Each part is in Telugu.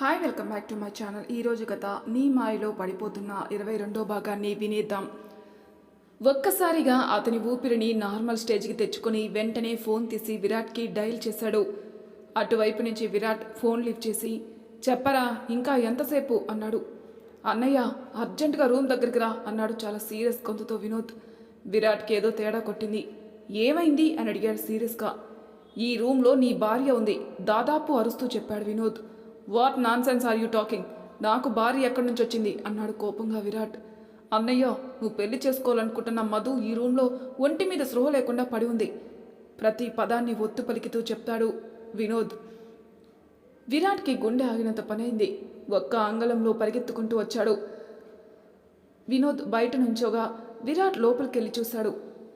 Hi welcome back to my channel ఈరోజు కథ నీ మాయలో పడిపోతున్న ఇరవై రెండో భాగాన్ని వినేద్దాం. ఒక్కసారిగా అతని ఊపిరిని నార్మల్ స్టేజ్కి తెచ్చుకొని వెంటనే ఫోన్ తీసి విరాట్కి డయల్ చేశాడు. అటువైపు నుంచి విరాట్ ఫోన్ లిఫ్ట్ చేసి చెప్పరా ఇంకా ఎంతసేపు? అన్నాడు. అన్నయ్య అర్జెంటుగా రూమ్ దగ్గరికి రా అన్నాడు చాలా సీరియస్ గొంతుతో వినోద్. విరాట్కి ఏదో తేడా కొట్టింది. ఏమైంది? అని అడిగాడు సీరియస్గా. ఈ రూమ్లో నీ భార్య ఉంది దాదాపు అరుస్తూ చెప్పాడు Vinod. What nonsense are you talking నాకు భార్య ఎక్కడి నుంచి వచ్చింది? అన్నాడు కోపంగా విరాట్. అన్నయ్య నువ్వు పెళ్ళి చేసుకోవాలనుకుంటున్న మధు ఈ రూమ్లో ఒంటి మీద స్పృహ లేకుండా పడి ఉంది. ప్రతి పదాన్ని ఒత్తు పలికితూ చెప్తాడు వినోద్. విరాట్కి గుండె ఆగినంత పనైంది. ఒక్క అంగళంలో పరిగెత్తుకుంటూ వచ్చాడు. వినోద్ బయట నుంచోగా విరాట్ లోపలికెళ్ళి చూశాడు.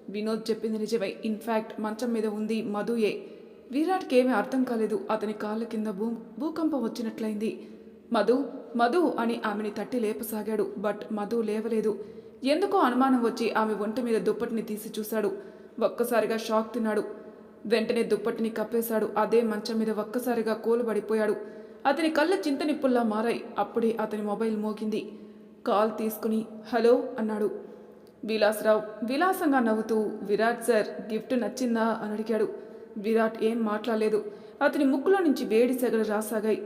వినోద్ చెప్పింది నిజమే. ఇన్ఫ్యాక్ట్ మంచం మీద ఉంది మధుయే. విరాట్కి ఏమీ అర్థం కాలేదు. అతని కాళ్ళ కింద భూ భూకంపం వచ్చినట్లయింది. మధు మధు అని ఆమెని తట్టి లేపసాగాడు. బట్ మధు లేవలేదు. ఎందుకో అనుమానం వచ్చి ఆమె ఒంటి మీద దుప్పటిని తీసి చూశాడు. ఒక్కసారిగా షాక్ తిన్నాడు. వెంటనే దుప్పటిని కప్పేశాడు. అదే మంచం మీద ఒక్కసారిగా కూలబడిపోయాడు. అతని కళ్ళ చింతనిప్పుల్లా మారాయి. అప్పుడే అతని మొబైల్ మోగింది. కాల్ తీసుకుని హలో అన్నాడు. విలాసరావు విలాసంగా నవ్వుతూ విరాట్ సార్ గిఫ్ట్ నచ్చిందా అని అడిగాడు. విరాట్ ఏం మాట్లాడలేదు. అతని ముక్కులో నుంచి వేడి సెగలు రాసాగాయి.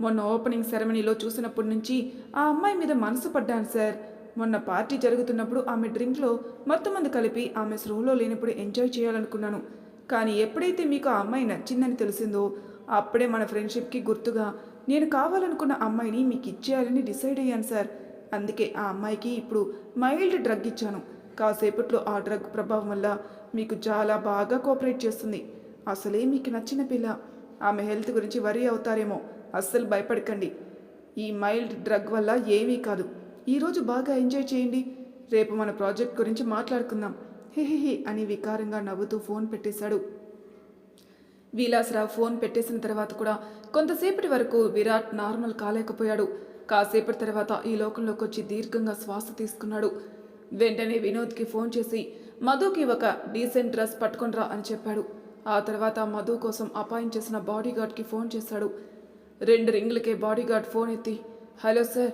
మొన్న ఓపెనింగ్ సెరమనీలో చూసినప్పటి నుంచి ఆ అమ్మాయి మీద మనసు పడ్డాను సార్. మొన్న పార్టీ జరుగుతున్నప్పుడు ఆమె డ్రింక్లో మొత్తం మంది కలిపి ఆమె స్రోలో లేనప్పుడు ఎంజాయ్ చేయాలనుకున్నాను. కానీ ఎప్పుడైతే మీకు ఆ అమ్మాయి నచ్చిందని తెలిసిందో అప్పుడే మన ఫ్రెండ్షిప్కి గుర్తుగా నేను కావాలనుకున్న అమ్మాయిని మీకు ఇచ్చేయాలని డిసైడ్ అయ్యాను సార్. అందుకే ఆ అమ్మాయికి ఇప్పుడు మైల్డ్ డ్రగ్ ఇచ్చాను. కాసేపట్లో ఆ డ్రగ్ ప్రభావం వల్ల మీకు చాలా బాగా కోఆపరేట్ చేస్తుంది. అసలే మీకు నచ్చిన పిల్ల. ఆమె హెల్త్ గురించి వరీ అవుతారేమో. అస్సలు భయపడకండి. ఈ మైల్డ్ డ్రగ్ వల్ల ఏమీ కాదు. ఈరోజు బాగా ఎంజాయ్ చేయండి. రేపు మన ప్రాజెక్ట్ గురించి మాట్లాడుకుందాం. హిహిహి అని వికారంగా నవ్వుతూ ఫోన్ పెట్టేశాడు. విలాసరావు ఫోన్ పెట్టేసిన తర్వాత కూడా కొంతసేపటి వరకు విరాట్ నార్మల్ కాలేకపోయాడు. కాసేపటి తర్వాత ఈ లోకంలోకి వచ్చి దీర్ఘంగా శ్వాస తీసుకున్నాడు. వెంటనే వినోద్కి ఫోన్ చేసి మధుకి ఒక డీసెంట్ డ్రెస్ పట్టుకొనిరా అని చెప్పాడు. ఆ తర్వాత మధు కోసం అపాయింట్ చేసిన బాడీగార్డ్కి ఫోన్ చేశాడు. రెండు రింగులకే బాడీగార్డ్ ఫోన్ ఎత్తి హలో సార్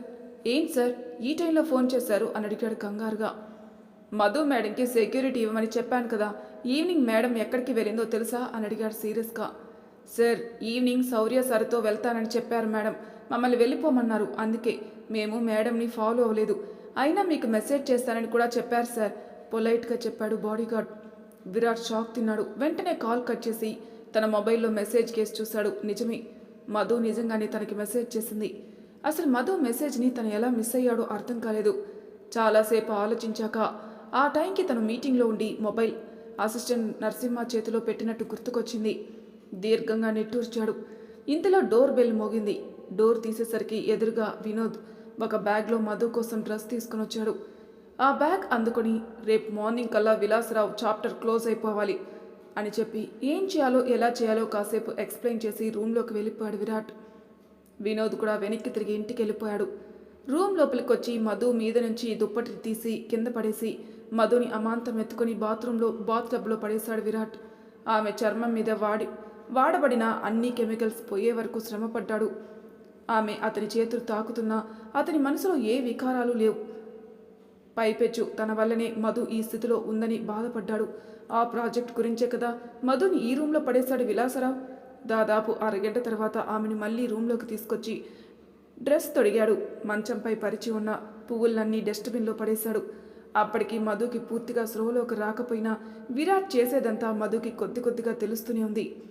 ఏం సార్ ఈ టైంలో ఫోన్ చేశారు? అని అడిగాడు కంగారుగా. మధు మేడంకి సెక్యూరిటీ ఇవ్వమని చెప్పాను కదా ఈవినింగ్ మేడం ఎక్కడికి వెళ్ళిందో తెలుసా? అని అడిగాడు సీరియస్గా. సార్ ఈవినింగ్ శౌర్య సార్తో వెళ్తానని చెప్పారు మేడం మమ్మల్ని వెళ్ళిపోమన్నారు అందుకే. మేము మేడంని ఫాలో అవ్వలేదు. అయినా మీకు మెసేజ్ చేస్తానని కూడా చెప్పారు సార్ పొలైట్గా చెప్పాడు బాడీగార్డ్. విరాట్ షాక్ తిన్నాడు. వెంటనే కాల్ కట్ చేసి తన మొబైల్లో మెసేజ్ కేసు చూశాడు. నిజమే మధు నిజంగానే తనకి మెసేజ్ చేసింది. అసలు మధు మెసేజ్ని తను ఎలా మిస్ అయ్యాడో అర్థం కాలేదు. చాలాసేపు ఆలోచించాక ఆ టైంకి తను మీటింగ్లో ఉండి మొబైల్ అసిస్టెంట్ నరసింహ చేతిలో పెట్టినట్టు గుర్తుకొచ్చింది. దీర్ఘంగా నిట్టూర్చాడు. ఇంతలో డోర్ బెల్ మోగింది. డోర్ తీసేసరికి ఎదురుగా వినోద్ ఒక బ్యాగ్లో మధు కోసం డ్రెస్ తీసుకుని వచ్చాడు ఆ బ్యాగ్ అందుకొని రేపు మార్నింగ్ కల్లా విలాసరావు చాప్టర్ క్లోజ్ అయిపోవాలి అని చెప్పి ఏం చేయాలో ఎలా చేయాలో కాసేపు ఎక్స్ప్లెయిన్ చేసి రూమ్లోకి వెళ్ళిపోయాడు విరాట్. వినోద్ కూడా వెనక్కి తిరిగి ఇంటికి వెళ్ళిపోయాడు. రూమ్ లోపలికి వచ్చి మధు మీద నుంచి దుప్పటి తీసి కింద పడేసి మధుని అమాంతం ఎత్తుకొని బాత్రూంలో బాత్ టబ్లో పడేశాడు విరాట్. ఆమె చర్మం మీద వాడి వాడబడిన అన్ని కెమికల్స్ పోయే వరకు శ్రమపడ్డాడు. ఆమె అతని చేతులు తాకుతున్నా అతని మనసులో ఏ వికారాలు లేవు. పైపెచ్చు. తన వల్లనే మధు ఈ స్థితిలో ఉందని బాధపడ్డాడు. ఆ ప్రాజెక్ట్ గురించే కదా మధుని ఈ రూమ్లో పడేశాడు విలాసరావు. దాదాపు అరగంట తర్వాత ఆమెను మళ్ళీ రూమ్లోకి తీసుకొచ్చి డ్రెస్ తొడిగాడు. మంచంపై పరిచి ఉన్న పువ్వులన్నీ డస్ట్బిన్లో పడేశాడు. అప్పటికి మధుకి పూర్తిగా స్రోలోకి రాకపోయినా విరాట్ చేసేదంతా మధుకి కొద్ది కొద్దిగా తెలుస్తూనే ఉంది.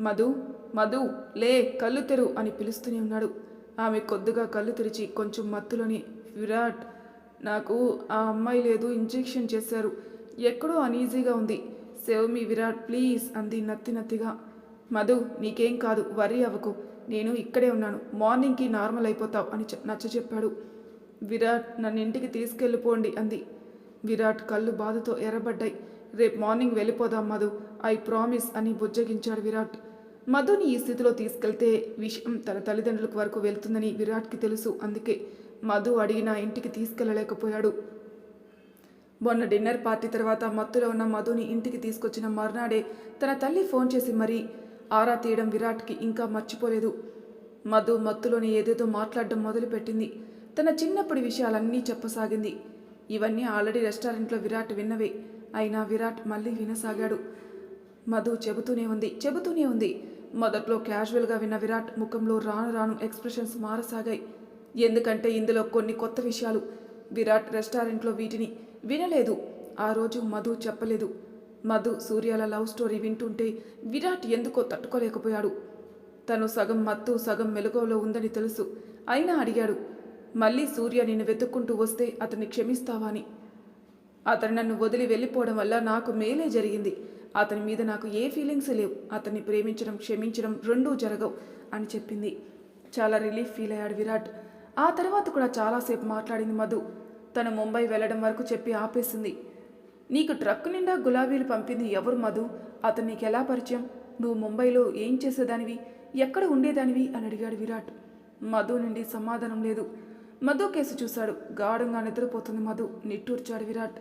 మధు మధు లే కళ్ళు తెరు అని పిలుస్తూనే ఉన్నాడు. ఆమె కొద్దిగా కళ్ళు తెరిచి కొంచెం మత్తులోని విరాట్ నాకు ఆ అమ్మాయి లేదు ఇంజెక్షన్ చేశారు. ఎక్కడో అనీజీగా ఉంది. సేవ్ మీ విరాట్ ప్లీజ్ అంది నత్తి నత్తిగా. మధు నీకేం కాదు వరి అవ్వకు. నేను ఇక్కడే ఉన్నాను. మార్నింగ్కి నార్మల్ అయిపోతావు అని నచ్చ చెప్పాడు. విరాట్ నన్ను ఇంటికి తీసుకెళ్ళిపోండి అంది. విరాట్ కళ్ళు బాధతో ఎర్రబడ్డాయి. రేపు మార్నింగ్ వెళ్ళిపోదాం మధు. ఐ ప్రామిస్ అని బుజ్జగించాడు విరాట్. మధుని ఈ స్థితిలో తీసుకెళ్తే విషయం తన తల్లిదండ్రులకు వరకు వెళ్తుందని విరాట్కి తెలుసు. అందుకే మధు అడిగినా ఇంటికి తీసుకెళ్ళలేకపోయాడు మొన్న డిన్నర్ పార్టీ తర్వాత మత్తులో ఉన్న మధుని ఇంటికి తీసుకొచ్చిన మర్నాడే తన తల్లి ఫోన్ చేసి మరీ ఆరా తీయడం విరాట్కి ఇంకా మర్చిపోలేదు. మధు మత్తులోని ఏదేదో మాట్లాడడం మొదలుపెట్టింది. తన చిన్నప్పటి విషయాలన్నీ చెప్పసాగింది. ఇవన్నీ ఆల్రెడీ రెస్టారెంట్లో విరాట్ విన్నవే. అయినా విరాట్ మళ్ళీ వినసాగాడు. మధు చెబుతూనే ఉంది చెబుతూనే ఉంది. మొదట్లో క్యాజువల్గా విన్న విరాట్ ముఖంలో రాను రాను ఎక్స్ప్రెషన్స్ మారసాగాయి. ఎందుకంటే ఇందులో కొన్ని కొత్త విషయాలు. విరాట్ రెస్టారెంట్లో వీటిని వినలేదు. ఆ రోజు మధు చెప్పలేదు. మధు సూర్యాల లవ్ స్టోరీ వింటుంటే విరాట్ ఎందుకో తట్టుకోలేకపోయాడు. తను సగం మత్తు సగం మెలకువలో ఉందని తెలుసు. అయినా అడిగాడు మళ్ళీ సూర్య నిన్ను వెతుక్కుంటూ వస్తే అతన్ని క్షమిస్తావా అని. అతను నన్ను వదిలి వెళ్ళిపోవడం వల్ల నాకు మేలే జరిగింది. అతని మీద నాకు ఏ ఫీలింగ్స్ లేవు. అతన్ని ప్రేమించడం క్షమించడం రెండూ జరగవు అని చెప్పింది. చాలా రిలీఫ్ ఫీల్ అయ్యాడు విరాట్. ఆ తర్వాత కూడా చాలాసేపు మాట్లాడింది మధు. తను ముంబై వెళ్ళడం వరకు చెప్పి ఆపేసింది. నీకు ట్రక్ నిండా గులాబీలు పంపింది ఎవరు మధు? అతను నీకు ఎలా పరిచయం? నువ్వు ముంబైలో ఏం చేసేదానివి? ఎక్కడ ఉండేదానివి? అని అడిగాడు విరాట్. మధు నుండి సమాధానం లేదు. మధు కేసు చూశాడు. గాఢంగా నిద్రపోతుంది మధు. నిట్టూర్చాడు విరాట్.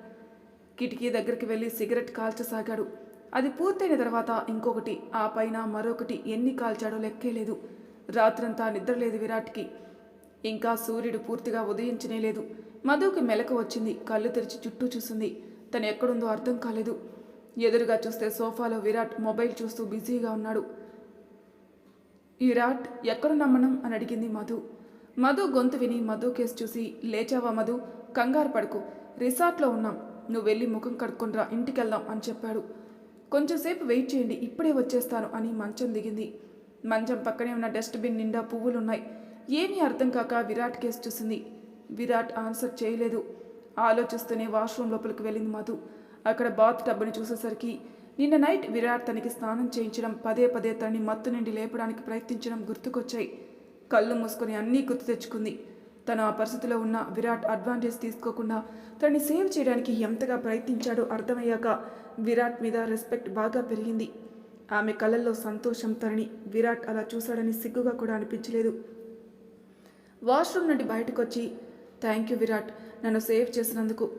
కిటికీ దగ్గరికి వెళ్ళి సిగరెట్ కాల్చసాగాడు. అది పూర్తయిన తర్వాత ఇంకొకటి ఆ పైన మరొకటి ఎన్ని కాల్చాడో లెక్కే లేదు. రాత్రంతా నిద్రలేదు విరాట్కి. ఇంకా సూర్యుడు పూర్తిగా ఉదయించనే లేదు. మధుకి మెలకు వచ్చింది. కళ్ళు తెరిచి చుట్టూ చూసింది. తను ఎక్కడుందో అర్థం కాలేదు. ఎదురుగా చూస్తే సోఫాలో విరాట్ మొబైల్ చూస్తూ బిజీగా ఉన్నాడు. విరాట్ ఎక్కడ నమ్మనం అని అడిగింది మధు. మధు గొంతు విని మధు కేసు చూసి లేచావా మధు? కంగారు పడుకు. రిసార్ట్లో ఉన్నాం. నువ్వు వెళ్ళి ముఖం కడుక్కొనిరా ఇంటికి వెళ్దాం అని చెప్పాడు. కొంచెంసేపు వెయిట్ చేయండి. ఇప్పుడే వచ్చేస్తాను అని మంచం దిగింది. మంచం పక్కనే ఉన్న డస్ట్బిన్ నిండా పువ్వులున్నాయి. ఏమీ అర్థం కాక విరాట్ కేసు చూసింది. విరాట్ ఆన్సర్ చేయలేదు. ఆలోచిస్తూనే వాష్రూమ్ లోపలికి వెళ్ళింది మధు. అక్కడ బాత్ టబ్ని చూసేసరికి నిన్న నైట్ విరాట్ తనకి స్నానం చేయించడం పదే పదే తనని మత్తు నుండి లేపడానికి ప్రయత్నించడం గుర్తుకొచ్చాయి. కళ్ళు మూసుకొని అన్నీ గుర్తు తెచ్చుకుంది. తను ఆ పరిస్థితిలో ఉన్న విరాట్ అడ్వాంటేజ్ తీసుకోకుండా తనని సేవ్ చేయడానికి ఎంతగా ప్రయత్నించాడో అర్థమయ్యాక విరాట్ మీద రెస్పెక్ట్ బాగా పెరిగింది. ఆమె కళ్ళల్లో సంతోషం తనని విరాట్ అలా చూశాడని సిగ్గుగా కూడా అనిపించలేదు. వాష్రూమ్ నుండి బయటకు వచ్చి థ్యాంక్ యూ విరాట్ నన్ను సేవ్ చేసినందుకు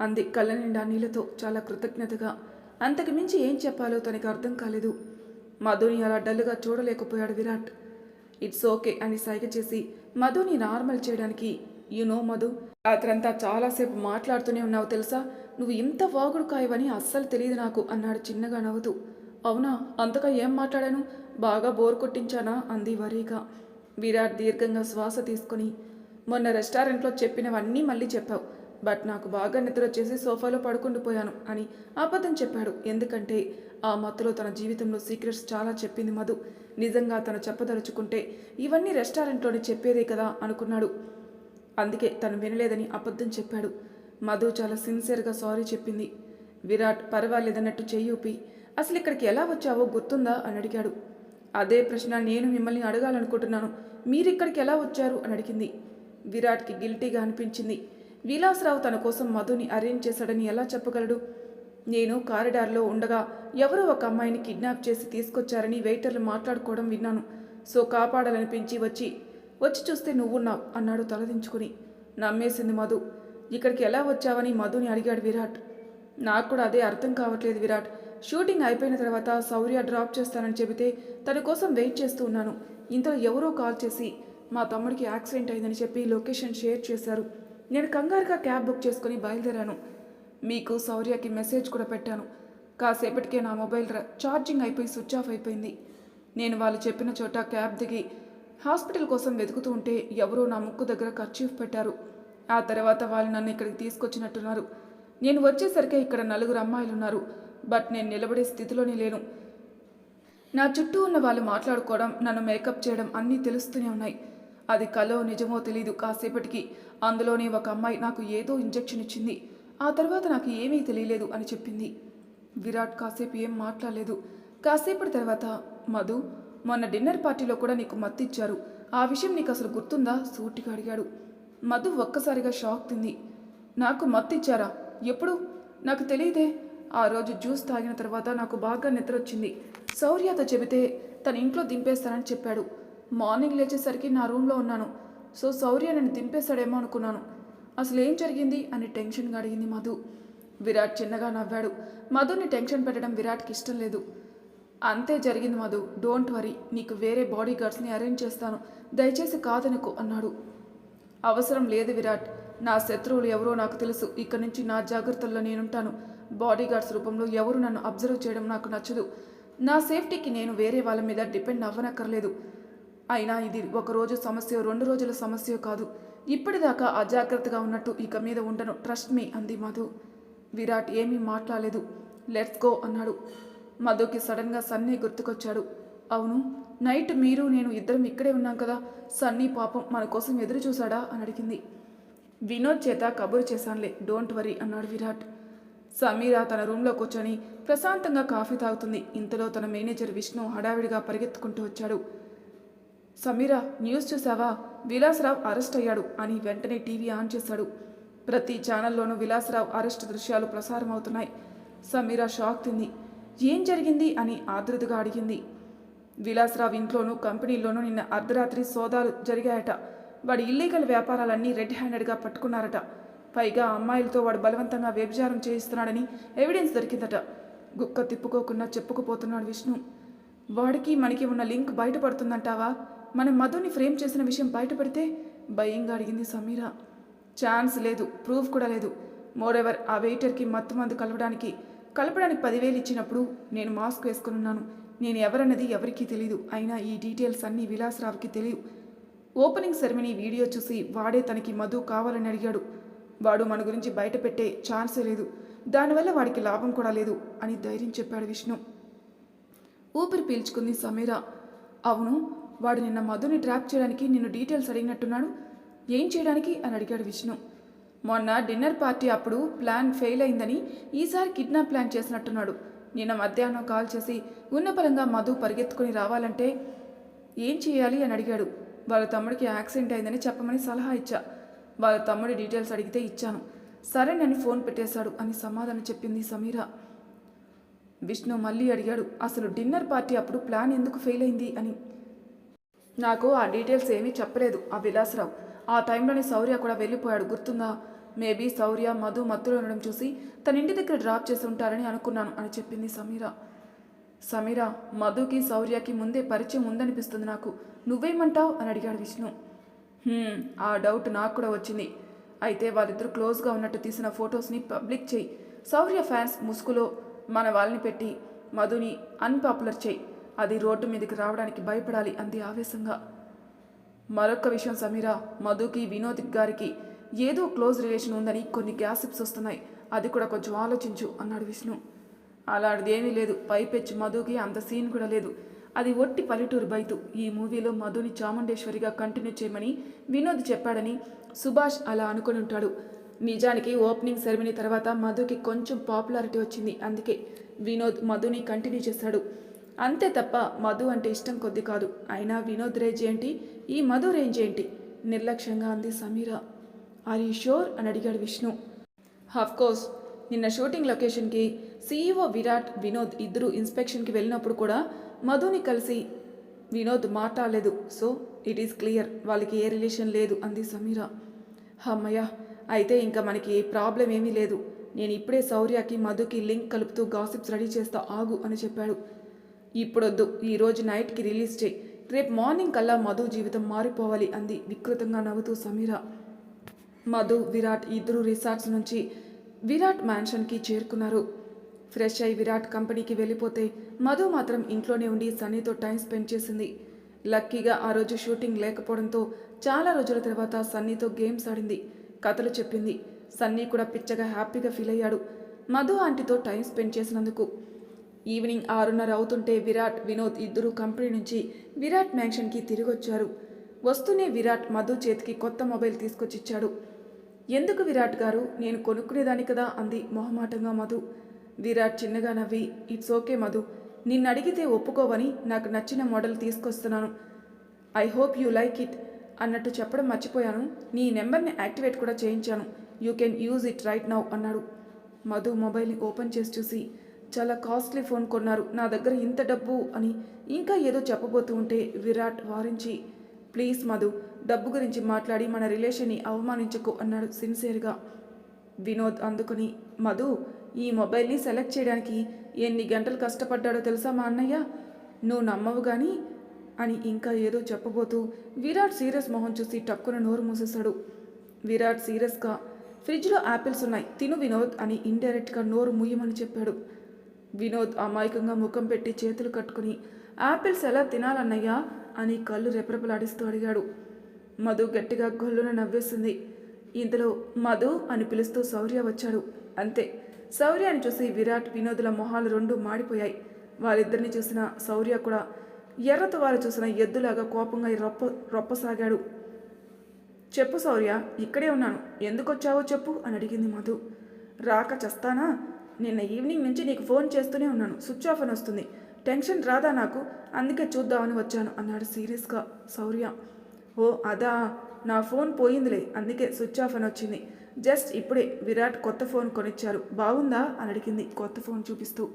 అంది కళ్ళ నిండా నీళ్ళతో చాలా కృతజ్ఞతగా. అంతకు మించి ఏం చెప్పాలో తనకి అర్థం కాలేదు. మధుని అలా డల్గా చూడలేకపోయాడు విరాట్. ఇట్స్ ఓకే అని సైగ చేసి మధుని నార్మల్ చేయడానికి యు నో మధు రాత్రంతా చాలాసేపు మాట్లాడుతూనే ఉన్నావు తెలుసా? నువ్వు ఇంత వాగుడు కాయవని అస్సలు తెలియదు నాకు అన్నాడు చిన్నగా నవ్వుతూ. అవునా? అంతగా ఏం మాట్లాడాను? బాగా బోర్ కొట్టించానా? అంది వరీగా. విరాట్ దీర్ఘంగా శ్వాస తీసుకొని మొన్న రెస్టారెంట్లో చెప్పినవన్నీ మళ్ళీ చెప్పావు బట్ నాకు బాగా నిద్ర వచ్చేసి సోఫాలో పడుకుండిపోయాను అని అబద్ధం చెప్పాడు. ఎందుకంటే ఆ మత్తులో తన జీవితంలో సీక్రెట్స్ చాలా చెప్పింది మధు. నిజంగా తను చెప్పదలుచుకుంటే ఇవన్నీ రెస్టారెంట్లోనే చెప్పేదే కదా అనుకున్నాడు. అందుకే తను వినలేదని అబద్ధం చెప్పాడు. మధు చాలా సిన్సియర్గా సారీ చెప్పింది. విరాట్ పర్వాలేదన్నట్టు చేయూపి అసలు ఇక్కడికి ఎలా వచ్చావో గుర్తుందా? అని అడిగాడు. అదే ప్రశ్న నేను మిమ్మల్ని అడగాలనుకుంటున్నాను. మీరిక్కడికి ఎలా వచ్చారు? అని అడిగింది. విరాట్కి గిల్టీగా అనిపించింది. విలాసరావు తన కోసం మధుని అరేంజ్ చేశాడని ఎలా చెప్పగలడు? నేను కారిడార్లో ఉండగా ఎవరో ఒక అమ్మాయిని కిడ్నాప్ చేసి తీసుకొచ్చారని వెయిటర్లు మాట్లాడుకోవడం విన్నాను. సో కాపాడాలనిపించి వచ్చి వచ్చి చూస్తే నువ్వున్నావు అన్నాడు తలదించుకుని. నమ్మేసింది మధు. ఇక్కడికి ఎలా వచ్చావని మధుని అడిగాడు విరాట్. నాకు కూడా అదే అర్థం కావట్లేదు విరాట్. షూటింగ్ అయిపోయిన తర్వాత శౌర్య డ్రాప్ చేస్తానని చెబితే తన కోసం వెయిట్ చేస్తూ ఉన్నాను. ఇంతలో ఎవరో కాల్ చేసి మా తమ్ముడికి యాక్సిడెంట్ అయిందని చెప్పి లొకేషన్ షేర్ చేశారు. నేను కంగారుగా క్యాబ్ బుక్ చేసుకుని బయలుదేరాను. మీకు శౌర్యకి మెసేజ్ కూడా పెట్టాను. కాసేపటికే నా మొబైల్ ఛార్జింగ్ అయిపోయి స్విచ్ ఆఫ్ అయిపోయింది. నేను వాళ్ళు చెప్పిన చోట క్యాబ్ దిగి హాస్పిటల్ కోసం వెతుకుతూ ఉంటే ఎవరో నా ముక్కు దగ్గర కర్చీఫ్ పెట్టారు. ఆ తర్వాత వాళ్ళు నన్ను ఇక్కడికి తీసుకొచ్చినట్టున్నారు. నేను వచ్చేసరికి ఇక్కడ నలుగురు అమ్మాయిలు ఉన్నారు బట్ నేను నిలబడే స్థితిలోనే లేను. నా చుట్టూ ఉన్న వాళ్ళు మాట్లాడుకోవడం నన్ను మేకప్ చేయడం అన్నీ తెలుస్తూనే ఉన్నాయి. అది కలో నిజమో తెలీదు. కాసేపటికి అందులోనే ఒక అమ్మాయి నాకు ఏదో ఇంజెక్షన్ ఇచ్చింది. ఆ తర్వాత నాకు ఏమీ తెలియలేదు అని చెప్పింది. విరాట్ కాసేపు ఏం మాట్లాడలేదు. కాసేపటి తర్వాత మధు మొన్న డిన్నర్ పార్టీలో కూడా నీకు మత్తిచ్చారు ఆ విషయం నీకు అసలు గుర్తుందా? సూటిగా అడిగాడు. మధు ఒక్కసారిగా షాక్ తింది. నాకు మత్తిచ్చారా ఎప్పుడు? నాకు తెలియదే. ఆ రోజు జ్యూస్ తాగిన తర్వాత నాకు బాగా నిద్ర వచ్చింది శౌర్యతో చెబితే తన ఇంట్లో దింపేస్తానని చెప్పాడు. మార్నింగ్ లేచేసరికి నా రూమ్లో ఉన్నాను. సో శౌర్య నన్ను దింపేస్తాడేమో అనుకున్నాను. అసలు ఏం జరిగింది? అని టెన్షన్గా అడిగింది మధు. విరాట్ చిన్నగా నవ్వాడు. మధుని టెన్షన్ పెట్టడం విరాట్కి ఇష్టం లేదు. అంతే జరిగింది మధు. Don't worry. నీకు వేరే బాడీ గార్డ్స్ని అరేంజ్ చేస్తాను. దయచేసి కాదనుకో అన్నాడు. అవసరం లేదు విరాట్. నా శత్రువులు ఎవరో నాకు తెలుసు. ఇక్కడి నుంచి నా జాగ్రత్తల్లో నేనుంటాను. బాడీగార్డ్స్ రూపంలో ఎవరు నన్ను అబ్జర్వ్ చేయడం నాకు నచ్చదు. నా సేఫ్టీకి నేను వేరే వాళ్ళ మీద డిపెండ్ అవ్వనక్కర్లేదు. అయినా ఇది ఒక రోజు సమస్య రెండు రోజుల సమస్య కాదు. ఇప్పటిదాకా అజాగ్రత్తగా ఉన్నట్టు ఇక మీద ఉండను. ట్రస్ట్ మీ అంది మధు. విరాట్ ఏమీ మాట్లాడలేదు. లెట్స్ గో అన్నాడు. మధుకి సడన్గా సన్నీ గుర్తుకొచ్చాడు. అవును నైట్ మీరు నేను ఇద్దరం ఇక్కడే ఉన్నాం కదా. సన్నీ పాపం మన కోసం ఎదురు చూశాడా అని అడిగింది. వినోద్ చేత కబురు చేశానులే. డోంట్ వరీ అన్నాడు విరాట్. సమీర తన రూమ్లో కూర్చొని ప్రశాంతంగా కాఫీ తాగుతుంది. ఇంతలో తన మేనేజర్ విష్ణు హడావిడిగా పరిగెత్తుకుంటూ వచ్చాడు. సమీర న్యూస్ చూసావా విలాసరావు అరెస్ట్ అయ్యాడు అని వెంటనే టీవీ ఆన్ చేశాడు. ప్రతి ఛానల్లోనూ విలాసరావు అరెస్ట్ దృశ్యాలు ప్రసారం అవుతున్నాయి. సమీర షాక్ తింది. ఏం జరిగింది అని ఆదృతగా అడిగింది. విలాసరావు ఇంట్లోనూ కంపెనీలోనూ నిన్న అర్ధరాత్రి సోదాలు జరిగాయట. వాడి ఇల్లీగల్ వ్యాపారాలన్నీ రెడ్ హ్యాండెడ్గా పట్టుకున్నారట. పైగా అమ్మాయిలతో వాడు బలవంతంగా వ్యభిచారం చేయిస్తున్నాడని ఎవిడెన్స్ దొరికిందట. గుక్క తిప్పుకోకుండా చెప్పుకుపోతున్నాడు విష్ణు. వాడికి మనకి ఉన్న లింక్ బయటపడుతుందంటావా? మనం మధుని ఫ్రేమ్ చేసిన విషయం బయటపడితే భయంగా అడిగింది సమీర. ఛాన్స్ లేదు ప్రూఫ్ కూడా లేదు. మోరెవర్ ఆ వెయిటర్కి మత్తు మందు కలవడానికి కలపడానికి పదివేలు ఇచ్చినప్పుడు నేను మాస్క్ వేసుకున్నాను నేను ఎవరన్నది ఎవరికీ తెలియదు అయినా ఈ డీటెయిల్స్ అన్నీ విలాసరావుకి తెలియవు ఓపెనింగ్ సెరమనీ వీడియో చూసి వాడే తనకి మధు కావాలని అడిగాడు. వాడు మన గురించి బయట పెట్టే ఛాన్సే లేదు. దానివల్ల వాడికి లాభం కూడా లేదు అని ధైర్యం చెప్పాడు విష్ణు. ఊపిరి పీల్చుకుంది సమీర. అవును వాడు నిన్న మధుని ట్రాప్ చేయడానికి నిన్ను డీటెయిల్స్ అడిగినట్టున్నాడు. ఏం చేయడానికి అని అడిగాడు విష్ణు. మొన్న డిన్నర్ పార్టీ అప్పుడు ప్లాన్ ఫెయిల్ అయిందని ఈసారి కిడ్నాప్ ప్లాన్ చేసినట్టున్నాడు. నిన్న మధ్యాహ్నం కాల్ చేసి ఉన్నపరంగా మధు పరిగెత్తుకుని రావాలంటే ఏం చేయాలి అని అడిగాడు. వాళ్ళ తమ్ముడికి యాక్సిడెంట్ అయిందని చెప్పమని సలహా ఇచ్చా. వాళ్ళ తమ్ముడి డీటెయిల్స్ అడిగితే ఇచ్చాను. సరే నేను ఫోన్ పెట్టేశాడు అని సమాధానం చెప్పింది సమీర. విష్ణు మళ్ళీ అడిగాడు అసలు డిన్నర్ పార్టీ అప్పుడు ప్లాన్ ఎందుకు ఫెయిల్ అయింది? అని. నాకు ఆ డీటెయిల్స్ ఏమీ చెప్పలేదు ఆ విలాసరావు. ఆ టైంలోనే శౌర్య కూడా వెళ్ళిపోయాడు గుర్తుందా? మేబీ శౌర్య మధు మత్తులో ఉండడం చూసి తన ఇంటి దగ్గర డ్రాప్ చేసి ఉంటారని అనుకున్నాను అని చెప్పింది సమీర. సమీర మధుకి శౌర్యకి ముందే పరిచయం ఉందనిపిస్తుంది నాకు. నువ్వేమంటావు? అని అడిగాడు విష్ణు. ఆ డౌట్ నాకు కూడా వచ్చింది. అయితే వాళ్ళిద్దరూ క్లోజ్గా ఉన్నట్టు తీసిన ఫొటోస్ని పబ్లిక్ చేయి. శౌర్య ఫ్యాన్స్ ముసుగులో మన వాళ్ళని పెట్టి మధుని అన్పాపులర్ చేయి. అది రోడ్డు మీదకి రావడానికి భయపడాలి అంది ఆవేశంగా. మరొక విషయం సమీర మధుకి వినోద్ గారికి ఏదో క్లోజ్ రిలేషన్ ఉందని కొన్ని గ్యాసిప్స్ వస్తున్నాయి. అది కూడా కొంచెం ఆలోచించు అన్నాడు విష్ణు. అలాంటిది ఏమీ లేదు. పైపెచ్చి మధుకి అంత సీన్ కూడా లేదు. అది ఒట్టి పల్లెటూరు బైతు. ఈ మూవీలో మధుని చాముండేశ్వరిగా కంటిన్యూ చేయమని వినోద్ చెప్పాడని సుభాష్ అలా అనుకుని ఉంటాడు. నిజానికి ఓపెనింగ్ సెరమనీ తర్వాత మధుకి కొంచెం పాపులారిటీ వచ్చింది. అందుకే వినోద్ మధుని కంటిన్యూ చేశాడు అంతే తప్ప మధు అంటే ఇష్టం కొద్ది కాదు. అయినా వినోద్ రేంజ్ ఏంటి? ఈ మధు రేంజ్ ఏంటి? నిర్లక్ష్యంగా అంది సమీర. ఆర్ యూ షోర్ అని అడిగాడు విష్ణు. కోర్స్. నిన్న షూటింగ్ లొకేషన్కి సీఈఓ విరాట్ వినోద్ ఇద్దరు ఇన్స్పెక్షన్కి వెళ్ళినప్పుడు కూడా మధుని కలిసి వినోద్ మాట్లాడలేదు. సో ఇట్ ఈస్ క్లియర్ వాళ్ళకి ఏ రిలేషన్ లేదు అంది సమీర. అమ్మయ్య అయితే ఇంకా మనకి ప్రాబ్లం ఏమీ లేదు. నేను ఇప్పుడే శౌర్యకి మధుకి లింక్ కలుపుతూ గాసిప్స్ రెడీ చేస్తా ఆగు అని చెప్పాడు. ఇప్పుడొద్దు ఈరోజు నైట్కి రిలీజ్ చేయి. రేపు మార్నింగ్ కల్లా మధు జీవితం మారిపోవాలి అంది వికృతంగా నవ్వుతూ సమీర. మధు విరాట్ ఇద్దరు రిసార్ట్స్ నుంచి విరాట్ మ్యాన్షన్కి చేరుకున్నారు. ఫ్రెష్ అయి విరాట్ కంపెనీకి వెళ్ళిపోతే మధు మాత్రం ఇంట్లోనే ఉండి సన్నీతో టైం స్పెండ్ చేసింది. లక్కీగా ఆ రోజు షూటింగ్ లేకపోవడంతో చాలా రోజుల తర్వాత సన్నీతో గేమ్స్ ఆడింది. కథలు చెప్పింది. సన్నీ కూడా పిచ్చగా హ్యాపీగా ఫీల్ అయ్యాడు. మధు ఆంటీతో టైం స్పెండ్ చేసినందుకు. ఈవినింగ్ ఆరున్నర అవుతుంటే విరాట్ వినోద్ ఇద్దరు కంపెనీ నుంచి విరాట్ మ్యాన్షన్కి తిరిగి వచ్చారు వస్తూనే విరాట్ మధు చేతికి కొత్త మొబైల్ తీసుకొచ్చిచ్చాడు. ఎందుకు విరాట్ గారు? నేను కొనుక్కునేదాని కదా అంది మొహమాటంగా మధు. విరాట్ చిన్నగా నవ్వి ఇట్స్ ఓకే మధు నిన్ను అడిగితే ఒప్పుకోవని నాకు నచ్చిన మోడల్ తీసుకొస్తున్నాను. I hope you like it అన్నట్టు చెప్పడం మర్చిపోయాను. నీ నెంబర్ని యాక్టివేట్ కూడా చేయించాను. You can use it right now అన్నాడు. మధు మొబైల్ని ఓపెన్ చేసి చూసి చాలా కాస్ట్లీ ఫోన్ కొన్నారు. నా దగ్గర ఇంత డబ్బు అని ఇంకా ఏదో చెప్పబోతూ ఉంటే విరాట్ వారించి ప్లీజ్ మధు డబ్బు గురించి మాట్లాడి మన రిలేషన్ని అవమానించకు అన్నాడు సిన్సియర్గా. వినోద్ అందుకుని మధు ఈ మొబైల్ని సెలెక్ట్ చేయడానికి ఎన్ని గంటలు కష్టపడ్డాడో తెలుసా మా అన్నయ్య? నువ్వు నమ్మవు కానీ అని ఇంకా ఏదో చెప్పబోతూ విరాట్ సీరియస్ మొహం చూసి టక్కున నోరు మూసేశాడు. విరాట్ సీరియస్గా ఫ్రిడ్జ్లో యాపిల్స్ ఉన్నాయి తిను వినోద్ అని ఇండైరెక్ట్గా నోరు ముయ్యమని చెప్పాడు. వినోద్ అమాయకంగా ముఖం పెట్టి చేతులు కట్టుకుని యాపిల్స్ ఎలా తినాలన్నయ్యా? అని కళ్ళు రెపరెపలాడిస్తూ అడిగాడు. మధు గట్టిగా గొల్లున నవ్వేసింది. ఇంతలో మధు అని పిలుస్తూ శౌర్య వచ్చాడు. అంతే శౌర్యాన్ని చూసి విరాట్ వినోదుల మొహాలు రెండు మాడిపోయాయి. వాళ్ళిద్దరిని చూసిన శౌర్య కూడా ఎర్రతో వారు చూసిన ఎద్దులాగా కోపంగా రొప్ప రొప్పసాగాడు. చెప్పు శౌర్య ఇక్కడే ఉన్నాను. ఎందుకు వచ్చావో చెప్పు అని అడిగింది మధు. రాక చస్తానా? నిన్న ఈవినింగ్ నుంచి నీకు ఫోన్ చేస్తూనే ఉన్నాను. స్విచ్ ఆఫ్ అని వస్తుంది. టెన్షన్ రాదా నాకు? అందుకే చూద్దామని వచ్చాను అన్నాడు సీరియస్గా శౌర్య. ఓ అదా. నా ఫోన్ పోయిందిలే. అందుకే స్విచ్ ఆఫ్ అని వచ్చింది. జస్ట్ ఇప్పుడే విరాట్ కొత్త ఫోన్ కొనిచ్చారు. బాగుందా? అని అడిగింది. కొత్త ఫోన్ చూపిస్తూ.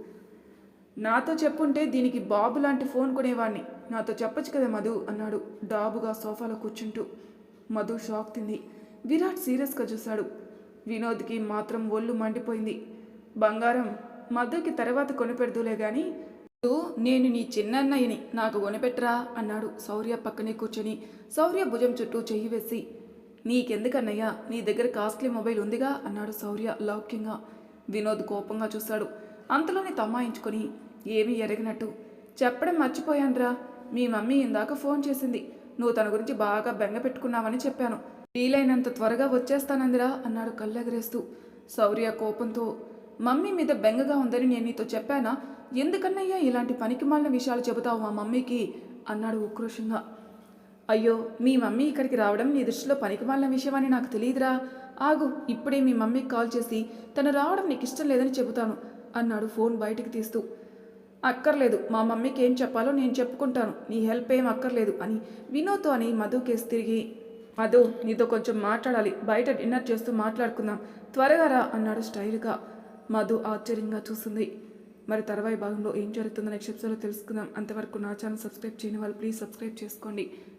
నాతో చెప్పుంటే దీనికి బాబు లాంటి ఫోన్ కొనేవాణ్ణి. నాతో చెప్పచ్చు కదా మధు? అన్నాడు డాబుగా సోఫాలో కూర్చుంటూ. మధు షాక్ తింది. విరాట్ సీరియస్గా చూశాడు. వినోద్కి మాత్రం ఒళ్ళు మండిపోయింది. బంగారం మధుకి తర్వాత కొనిపెడుదులే గాని నేను నీ చిన్నన్నయ్యని. నాకు కొనిపెట్టరా? అన్నాడు శౌర్య పక్కనే కూర్చొని. శౌర్య భుజం చుట్టూ చెయ్యి వేసి నీకెందుకన్నయ్యా? నీ దగ్గర కాస్ట్లీ మొబైల్ ఉందిగా? అన్నాడు శౌర్య లౌక్యంగా. వినోద్ కోపంగా చూశాడు. అంతలోనే తమ్మాయించుకొని ఏమీ ఎరగినట్టు. చెప్పడం మర్చిపోయానురా. మీ మమ్మీ ఇందాక ఫోన్ చేసింది. నువ్వు తన గురించి బాగా బెంగ పెట్టుకున్నావని చెప్పాను. వీలైనంత త్వరగా వచ్చేస్తానందిరా అన్నాడు కళ్ళెగరేస్తూ. శౌర్య కోపంతో మమ్మీ మీద బెంగగా ఉందని నేను నీతో చెప్పానా? ఎందుకన్నయ్యా ఇలాంటి పనికిమాలిన విషయాలు చెబుతావు మా మమ్మీకి? అన్నాడు ఉక్రోషంగా. అయ్యో మీ మమ్మీ ఇక్కడికి రావడం నీ దృష్టిలో పనికిమాలిన విషయమని నాకు తెలియదురా. ఆగు ఇప్పుడే మీ మమ్మీకి కాల్ చేసి తను రావడం నీకు ఇష్టం లేదని చెబుతాను అన్నాడు ఫోన్ బయటికి తీస్తూ. అక్కర్లేదు మా మమ్మీకి ఏం చెప్పాలో నేను చెప్పుకుంటాను నీ హెల్ప్ ఏం అక్కర్లేదు అని వినోతో అని మధు కేసు తిరిగి మధు నీతో కొంచెం మాట్లాడాలి బయట డిన్నర్ చేస్తూ మాట్లాడుకుందాం త్వరగా రా అన్నాడు స్టైల్గా. మధు ఆశ్చర్యంగా చూసింది. మరి తర్వాయి భాగంలో ఏం జరుగుతుందో నెక్స్ట్ ఎపిసోడ్లో తెలుసుకుందాం. అంతవరకు నా ఛానల్ సబ్స్క్రైబ్ చేయని వాళ్ళు ప్లీజ్ సబ్స్క్రైబ్ చేసుకోండి.